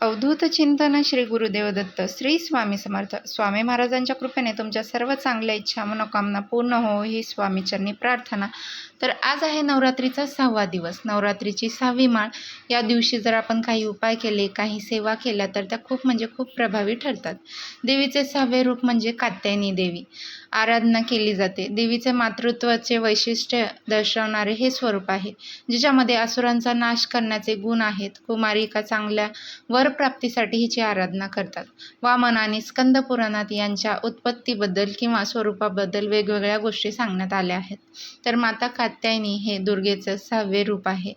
अवधूत चिंतन श्री गुरुदेव दत्त श्री स्वामी समर्थ. स्वामी महाराजांच्या कृपेने तुमच्या सर्व चांगल्या इच्छा मनोकामना पूर्ण हो ही स्वामीचरणी प्रार्थना. तर आज आहे नवरात्रीचा सहावा दिवस. नवरात्रीची सहावी माळ. या दिवशी जर आपण काही उपाय केले काही सेवा केल्या तर त्या खूप म्हणजे खूप प्रभावी ठरतात. देवीचे सहावे रूप म्हणजे कात्यायनी देवी. आराधना केली जाते. देवीचे मातृत्वाचे वैशिष्ट्य दर्शवणारे हे स्वरूप आहे ज्याच्यामध्ये असुरांचा नाश करण्याचे गुण आहेत. कुमारिका चांगल्या वर वरप्राप्तीसाठी हिची आराधना करतात. वामन आणि स्कंद पुराणात यांच्या उत्पत्तीबद्दल किंवा स्वरूपाबद्दल वेगवेगळ्या गोष्टी सांगण्यात आल्या आहेत. तर माता कात्यायनी हे दुर्गेचं सहावे रूप आहे.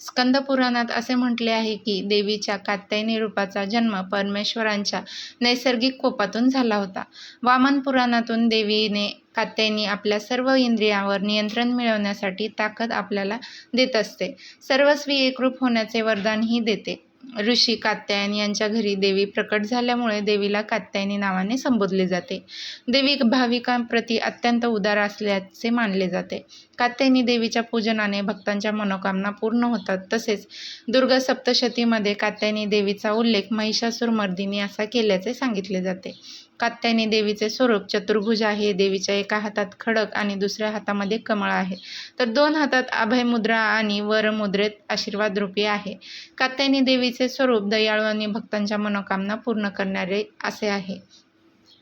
स्कंद पुराणात असे म्हटले आहे की देवीच्या कात्यायनी रूपाचा जन्म परमेश्वरांच्या नैसर्गिक कोपातून झाला होता. वामन पुराणातून देवीने कात्यायनी आपल्या सर्व इंद्रियांवर नियंत्रण मिळवण्यासाठी ताकद आपल्याला देत असते. सर्वस्वी एकरूप होण्याचे वरदानही देते. ऋषी कात्यायन यांच्या घरी देवी प्रकट झाल्यामुळे देवीला कात्यायनी नावाने संबोधले जाते. देवी भाविकांप्रती अत्यंत उदार असल्याचे मानले जाते. कात्यायनी देवीच्या पूजनाने भक्तांच्या मनोकामना पूर्ण होतात. तसेच दुर्गा सप्तशतीमध्ये कात्यायनी देवीचा उल्लेख महिषासुरमर्दिनी असा केल्याचे सांगितले जाते. कात्यायनी देवीचे स्वरूप चतुर्भुज आहे. देवीच्या एका हातात खडक आणि दुसऱ्या हातामध्ये कमळ आहे. तर दोन हातात अभय मुद्रा आणि वरमुद्रेत आशीर्वाद रूपी आहे. कात्यायनी देवीचे स्वरूप दयाळू आणि भक्तांच्या मनोकामना पूर्ण करणारे असे आहे.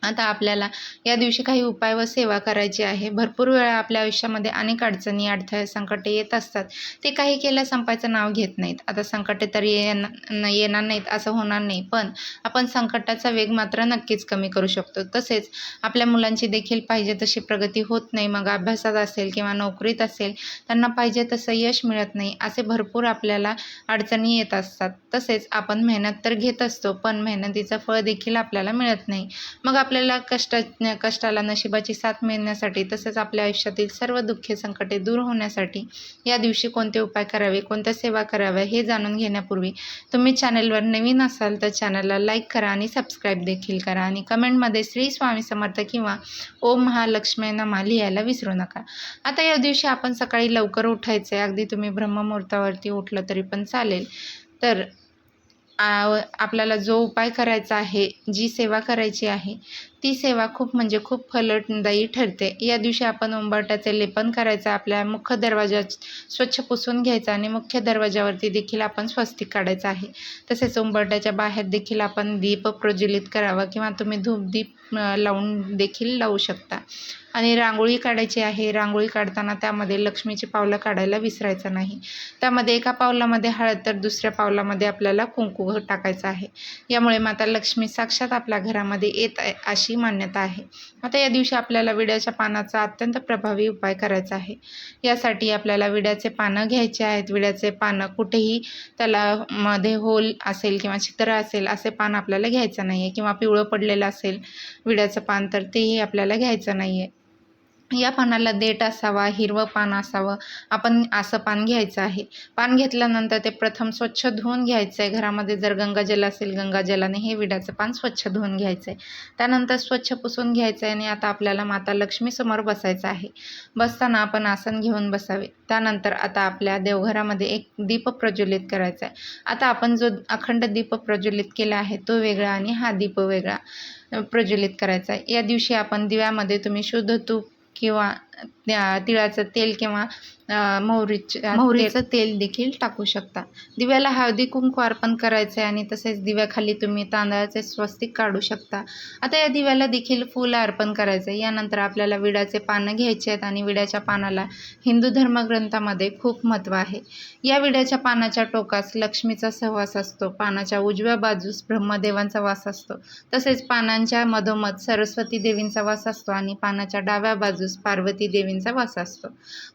आता आपल्याला या दिवशी काही उपाय व सेवा करायची आहे. भरपूर वेळा आपल्या आयुष्यामध्ये अनेक अडचणी अडथळे संकटे येत असतात. ते काही केल्या संपायचं नाव घेत नाहीत. आता संकटे तर येणार येणार नाहीत असं होणार नाही. पण आपण संकटाचा वेग मात्र नक्कीच कमी करू शकतो. तसेच आपल्या मुलांची देखील पाहिजे तशी प्रगती होत नाही. मग अभ्यासात असेल किंवा नोकरीत असेल त्यांना पाहिजे तसं यश मिळत नाही. असे भरपूर आपल्याला अडचणी येत असतात. तसेच आपण मेहनत तर घेत असतो पण मेहनतीचं फळ देखील आपल्याला मिळत नाही. मग आपल्याला कष्ट कष्टाला नशिबाची साथ मिळण्यासाठी तसेच आपल्या आयुष्यातील सर्व दुःखे संकटे दूर होण्यासाठी या दिवशी कोणते उपाय करावे कोणत्या सेवा कराव्या हे जाणून घेण्यापूर्वी तुम्ही चॅनलवर नवीन असाल तर चॅनलला लाईक करा आणि सबस्क्राईब देखील करा आणि कमेंटमध्ये श्री स्वामी समर्थ किंवा ओम महालक्ष्मी नमा लिहायला विसरू नका. आता या दिवशी आपण सकाळी लवकर उठायचं आहे अगदी तुम्ही ब्रह्ममुहूर्तावरती उठलं तरी पण चालेल. तर आपल्याला जो उपाय करायचा आहे जी सेवा करायची आहे ती सेवा खूप म्हणजे खूप फलदायी ठरते. या दिवशी आपण उंबरट्याचे लेपन करायचं आपल्या मुख्य दरवाजा स्वच्छ पुसून घ्यायचा आणि मुख्य दरवाजावरती देखील आपण स्वस्तिक काढायचं आहे. तसेच उंबरट्याच्या बाहेर देखील आपण दीप प्रज्वलित करावा किंवा तुम्ही धूप दीप लावून देखील लावू शकता. आणि रांगोळी काढायची आहे रांगोळी काढताना त्यामध्ये लक्ष्मीची पावलं काढायला विसरायचं नाही. त्यामध्ये एका पावलामध्ये हळद तर दुसऱ्या पावलामध्ये आपल्याला कुंकू टाकायचं आहे. यामुळे माता लक्ष्मी साक्षात आपल्या घरामध्ये येत आहे अशी मान्यता आहे. आता या दिवशी आपल्याला विड्याच्या पानाचा अत्यंत प्रभावी उपाय करायचा आहे. यासाठी आपल्याला विड्याचे पानं घ्यायचे आहेत. विड्याचे पानं कुठेही त्याला मध्ये होल असेल किंवा छिद्र असेल असे पान आपल्याला घ्यायचं नाही आहे किंवा पिवळं पडलेलं असेल विड्याचं पान तर तेही आपल्याला घ्यायचं नाही आहे या पानाला देठ असावा हिरवं पान असावं आपण असं पान घ्यायचं आहे. पान घेतल्यानंतर ते प्रथम स्वच्छ धुवून घ्यायचं आहे घरामध्ये जर गंगाजल असेल गंगाजलाने हे विड्याचं पान स्वच्छ धुवून घ्यायचं आहे त्यानंतर स्वच्छ पुसून घ्यायचं आहे आणि आता आपल्याला माता लक्ष्मीसमोर बसायचं आहे. बसताना आपण आसन घेऊन बसावे. त्यानंतर आता आपल्या देवघरामध्ये एक दीप प्रज्वलित करायचा आहे आता आपण जो अखंड दीप प्रज्वलित केला आहे तो वेगळा आणि हा दीप वेगळा प्रज्वलित करायचा आहे या दिवशी आपण दिव्यामध्ये तुम्ही शुद्ध तूप किंवा तिळाचं तेल किंवा मोहरीचं मोहरीचं तेल देखील टाकू शकता. दिव्याला हळदी कुंकू अर्पण करायचं आहे आणि तसेच दिव्याखाली तुम्ही तांदळाचे स्वस्तिक काढू शकता. आता या दिव्याला देखील फुलं अर्पण करायचं आहे यानंतर आपल्याला विड्याचे पानं घ्यायचे आहेत आणि विड्याच्या पानाला हिंदू धर्मग्रंथामध्ये खूप महत्त्व आहे. या विड्याच्या पानाच्या टोकास लक्ष्मीचा सहवास असतो. पानाच्या उजव्या बाजूस ब्रह्मदेवांचा वास असतो. तसेच पानांच्या मधोमध सरस्वती देवींचा वास असतो आणि पानाच्या डाव्या बाजूस पार्वती देवींचा वास असतो.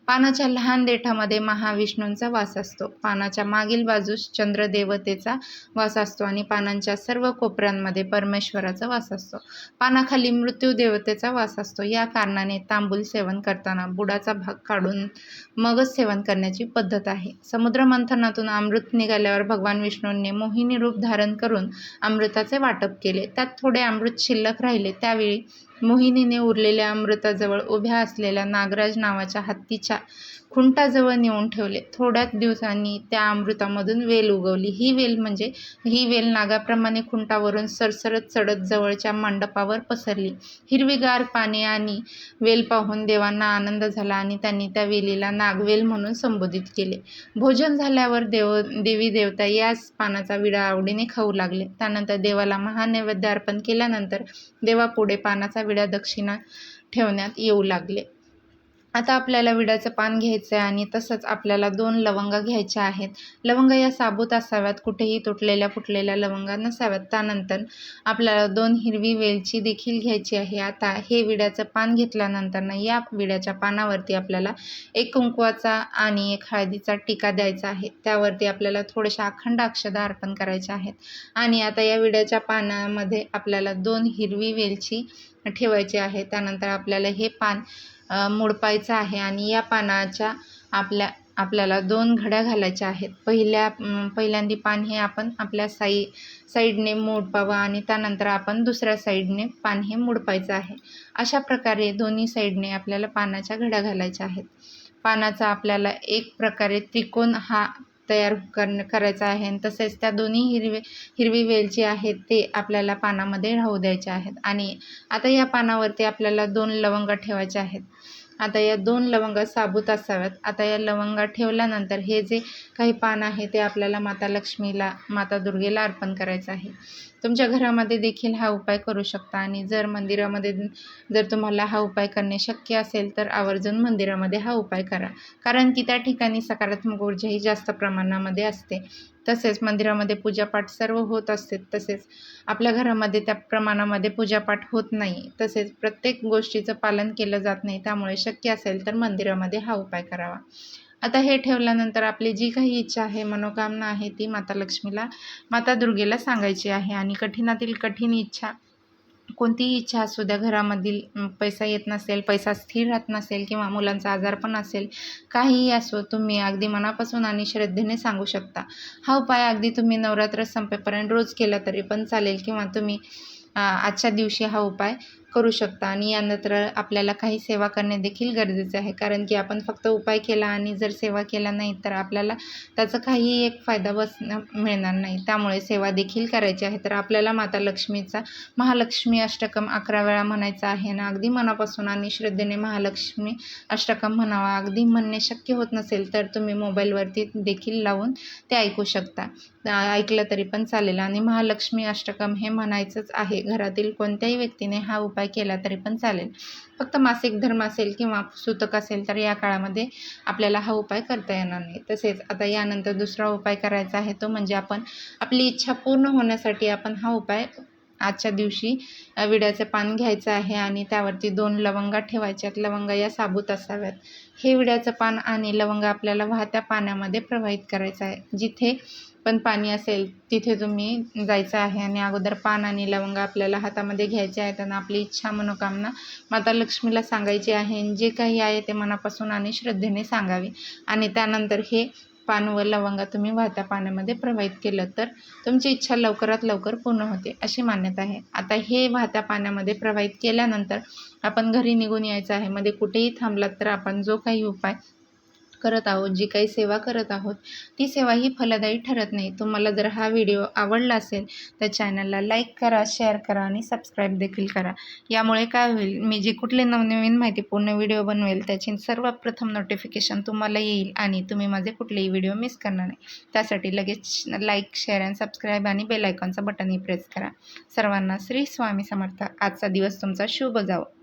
पानाच्या लहान देठामध्ये महाविष्णूंचा वास असतो. पानाच्या मागील बाजूस चंद्रदेवतेचा वास असतो आणि पानांच्या सर्व कोपऱ्यांमध्ये परमेश्वराचा वास असतो. पानाखाली मृत्यू देवतेचा वास असतो. या कारणाने तांबूल सेवन करताना बुडाचा भाग काढून मगच सेवन करण्याची पद्धत आहे. समुद्र मंथनातून अमृत निघाल्यावर भगवान विष्णूंनी मोहिनी रूप धारण करून अमृताचे वाटप केले. त्यात थोडे अमृत शिल्लक राहिले. त्यावेळी मोहिनीने उरलेल्या अमृताजवळ उभ्या असलेल्या नागराज नावाच्या हत्तीच्या खुंटाजवळ नेऊन ठेवले. थोड्याच दिवसांनी त्या अमृतामधून वेल उगवली. ही वेल म्हणजे ही वेल नागाप्रमाणे खुंटावरून सरसरत चढत जवळच्या मंडपावर पसरली. हिरवीगार पाने आणि वेल पाहून देवांना आनंद झाला आणि त्यांनी त्या वेलीला नागवेल म्हणून संबोधित केले. भोजन झाल्यावर देव देवी देवता याच पानाचा विडा आवडीने खाऊ लागले. त्यानंतर देवाला महानैवेद्य अर्पण केल्यानंतर देवापुढे पानाचा विड्या दक्षिणा ठेवण्यात येऊ लागले. आता आपल्याला विड्याचं पान घ्यायचं आहे आणि तसंच आपल्याला दोन लवंगा घ्यायच्या आहेत. लवंगा या साबूत असाव्यात कुठेही तुटलेल्या फुटलेल्या लवंगा नसाव्यात. त्यानंतर आपल्याला दोन हिरवी वेलची देखील घ्यायची आहे. आता हे विड्याचं पान घेतल्यानंतर ना या विड्याच्या पानावरती आपल्याला एक कुंकवाचा आणि एक हळदीचा टिका द्यायचा आहे. त्यावरती आपल्याला थोडेशा अखंड अक्षदा अर्पण करायच्या आहेत. आणि आता या विड्याच्या पानामध्ये आपल्याला दोन हिरवी वेलची ठेवायची आहे. त्यानंतर आपल्याला हे पान मोडपायचं आहे आणि या पानाच्या आपल्या आपल्याला दोन घड्या घालायच्या आहेत. पहिल्या पहिल्यांदी पान हे आपण आपल्या साई साईडने मोडपावं आणि त्यानंतर आपण दुसऱ्या साईडने पान हे मोडपायचं आहे. अशा प्रकारे दोन्ही साईडने आपल्याला पानाच्या घड्या घालायच्या आहेत. पानाचा आपल्याला एक प्रकारे त्रिकोण हा तयार करण करायचा आहे. आणि तसेच त्या दोन्ही हिरवे हिरवी वेलची आहेत ते आपल्याला पानामध्ये राहू द्यायचे आहेत. आणि आता या पानावरती आपल्याला दोन लवंगा ठेवायच्या आहेत. आता या दोन लवंगा साबूत असाव्यात. आता या लवंगा ठेवल्यानंतर हे जे काही पान आहे ते आपल्याला माता लक्ष्मीला माता दुर्गेला अर्पण करायचं आहे. तुमच्या घरामध्ये देखील हा उपाय करू शकता आणि जर मंदिरामध्ये जर तुम्हाला हा उपाय करणे शक्य असेल तर आवर्जून मंदिरामध्ये हा उपाय करा. कारण की त्या ठिकाणी सकारात्मक ऊर्जा ही जास्त प्रमाणामध्ये असते. तसेच मंदिरामध्ये पूजापाठ सर्व होत असते. तसेच आपल्या घरामध्ये त्या प्रमाणामध्ये पूजापाठ होत नाही. तसेच प्रत्येक गोष्टीचं पालन केलं जात नाही. त्यामुळे शक्य असेल तर मंदिरामध्ये हा उपाय करावा. आता हे ठेवल्यानंतर आपली जी काही इच्छा आहे मनोकामना आहे ती माता लक्ष्मीला माता दुर्गेला सांगायची आहे. आणि कठीणातील कठीण इच्छा कोणतीही इच्छा असू द्या घरामधील पैसा येत नसेल पैसा स्थिर राहत नसेल किंवा मुलांचा आजार पण असेल काहीही असो तुम्ही अगदी मनापासून आणि श्रद्धेने सांगू शकता. हा उपाय अगदी तुम्ही नवरात्र संपेपर्यंत रोज केला तरी पण चालेल किंवा तुम्ही आजच्या दिवशी हा उपाय करू शकता आणि यानंतर आपल्याला काही सेवा करणे देखील गरजेचे आहे. कारण की आपण फक्त उपाय केला आणि जर सेवा केला नाही तर आपल्याला त्याचा काही एक फायदा बस मिळणार नाही. त्यामुळे सेवा देखील करायची आहे. तर आपल्याला माता लक्ष्मीचा महालक्ष्मी अष्टकम अकरा वेळा म्हणायचा आहे ना अगदी मनापासून आणि श्रद्धेने महालक्ष्मी अष्टकम म्हणावा. अगदी म्हणणे शक्य होत नसेल तर तुम्ही मोबाईलवरती देखील लावून ते ऐकू शकता. ऐकलं तरी पण चालेल. आणि महालक्ष्मी अष्टकम हे म्हणायचंच आहे. घरातील कोणत्याही व्यक्तीने हा उपाय उपाय केला तरी पण चालेल. फक्त मासिक धर्म असेल किंवा सुतक असेल तर या काळामध्ये आपल्याला हा उपाय करता येणार नाही. तसेच आता यानंतर दुसरा उपाय करायचा आहे तो म्हणजे आपण आपली इच्छा पूर्ण होण्यासाठी आपण हा उपाय आजच्या दिवशी विड्याचं पान घ्यायचं आहे आणि त्यावरती दोन लवंगा ठेवायच्यात लवंगा या साबूत असाव्यात. हे विड्याचं पान आणि लवंग आपल्याला वाहत्या पाण्यामध्ये प्रवाहित करायचं आहे. जिथे पण पाणी असेल तिथे तुम्ही जायचं आहे आणि अगोदर पान आणि लवंग आपल्याला हातामध्ये घ्यायचे आहेत आणि आपली इच्छा मनोकामना माता लक्ष्मीला सांगायची आहे जे काही आहे ते मनापासून आणि श्रद्धेने सांगावे. आणि त्यानंतर हे पान व लवंगा तुम्ही वाहत्या पाण्यामध्ये प्रवाहित केलं तर तुमची इच्छा लवकरात लवकर पूर्ण होते अशी मान्यता आहे. आता हे वाहत्या पाण्यामध्ये प्रवाहित केल्यानंतर आपण घरी निघून यायचं आहे. मध्ये कुठेही थांबलात तर आपण जो काही उपाय करत आहोत जी काही सेवा करत आहोत ती सेवा ही फलदायी ठरत नाही. तुम्हाला जर हा व्हिडिओ आवडला असेल तर चॅनलला लाईक करा शेअर करा आणि सबस्क्राईब देखील करा. यामुळे काय होईल मी जी कुठले नवनवीन माहितीपूर्ण व्हिडिओ बनवेल त्याची सर्वप्रथम नोटिफिकेशन तुम्हाला येईल आणि तुम्ही माझे कुठलेही व्हिडिओ मिस करणार नाही. त्यासाठी लगेच लाईक शेअर अँड सबस्क्राईब आणि बेलायकॉनचं बटनही प्रेस करा. सर्वांना श्री स्वामी समर्थ. आजचा दिवस तुमचा शुभ जावं.